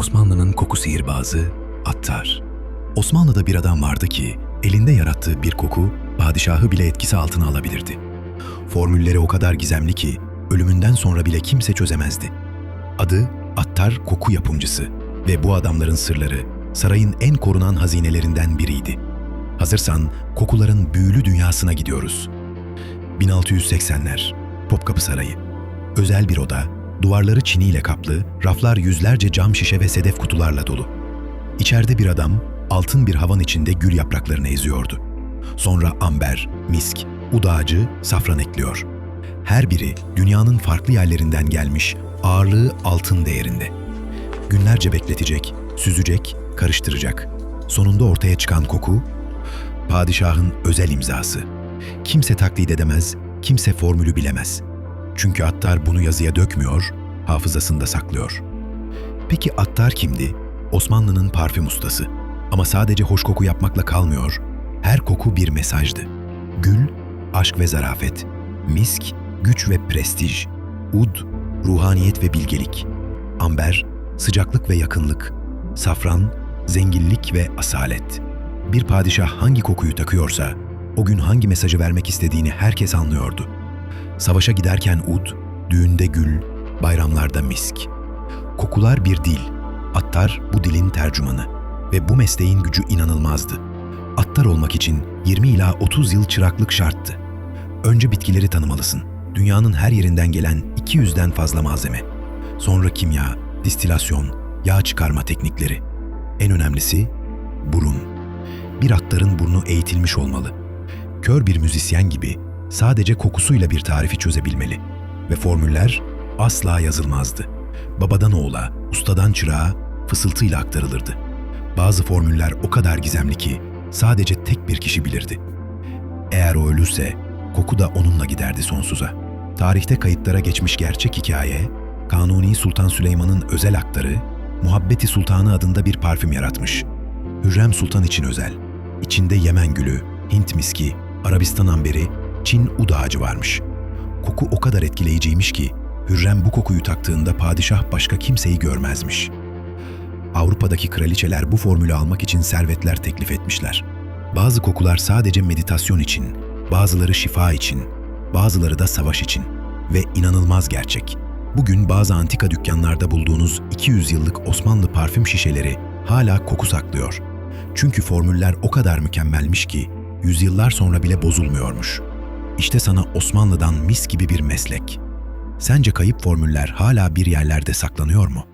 Osmanlı'nın koku sihirbazı Attar. Osmanlı'da bir adam vardı ki elinde yarattığı bir koku padişahı bile etkisi altına alabilirdi. Formülleri o kadar gizemli ki ölümünden sonra bile kimse çözemezdi. Adı Attar koku yapımcısı ve bu adamların sırları sarayın en korunan hazinelerinden biriydi. Hazırsan kokuların büyülü dünyasına gidiyoruz. 1680'ler, Topkapı Sarayı. Özel bir oda, duvarları çiniyle kaplı, raflar yüzlerce cam şişe ve sedef kutularla dolu. İçeride bir adam altın bir havan içinde gül yapraklarını eziyordu. Sonra amber, misk, udağacı, safran ekliyor. Her biri dünyanın farklı yerlerinden gelmiş, ağırlığı altın değerinde. Günlerce bekletecek, süzecek, karıştıracak. Sonunda ortaya çıkan koku, padişahın özel imzası. Kimse taklit edemez, kimse formülü bilemez. Çünkü Attar bunu yazıya dökmüyor, hafızasında saklıyor. Peki Attar kimdi? Osmanlı'nın parfüm ustası. Ama sadece hoş koku yapmakla kalmıyor. Her koku bir mesajdı. Gül, aşk ve zarafet. Misk, güç ve prestij. Ud, ruhaniyet ve bilgelik. Amber, sıcaklık ve yakınlık. Safran, zenginlik ve asalet. Bir padişah hangi kokuyu takıyorsa, o gün hangi mesajı vermek istediğini herkes anlıyordu. Savaşa giderken ud, düğünde gül, bayramlarda misk. Kokular bir dil. Attar bu dilin tercümanı ve bu mesleğin gücü inanılmazdı. Attar olmak için 20 ila 30 yıl çıraklık şarttı. Önce bitkileri tanımalısın. Dünyanın her yerinden gelen 200'den fazla malzeme. Sonra kimya, distilasyon, yağ çıkarma teknikleri. En önemlisi burun. Bir attarın burnu eğitilmiş olmalı. Kör bir müzisyen gibi sadece kokusuyla bir tarifi çözebilmeli. Ve formüller asla yazılmazdı. Babadan oğula, ustadan çırağa fısıltıyla aktarılırdı. Bazı formüller o kadar gizemli ki sadece tek bir kişi bilirdi. Eğer o ölürse koku da onunla giderdi sonsuza. Tarihte kayıtlara geçmiş gerçek hikaye, Kanuni Sultan Süleyman'ın özel aktarı, Muhabbeti Sultanı adında bir parfüm yaratmış. Hürrem Sultan için özel. İçinde Yemen gülü, Hint miski, Arabistan amberi, Çin ud ağacı varmış. Koku o kadar etkileyiciymiş ki Hürrem bu kokuyu taktığında padişah başka kimseyi görmezmiş. Avrupa'daki kraliçeler bu formülü almak için servetler teklif etmişler. Bazı kokular sadece meditasyon için, bazıları şifa için, bazıları da savaş için ve inanılmaz gerçek. Bugün bazı antika dükkanlarda bulduğunuz 200 yıllık Osmanlı parfüm şişeleri hala koku saklıyor. Çünkü formüller o kadar mükemmelmiş ki yüzyıllar sonra bile bozulmuyormuş. İşte sana Osmanlı'dan mis gibi bir meslek. Sence kayıp formüller hala bir yerlerde saklanıyor mu?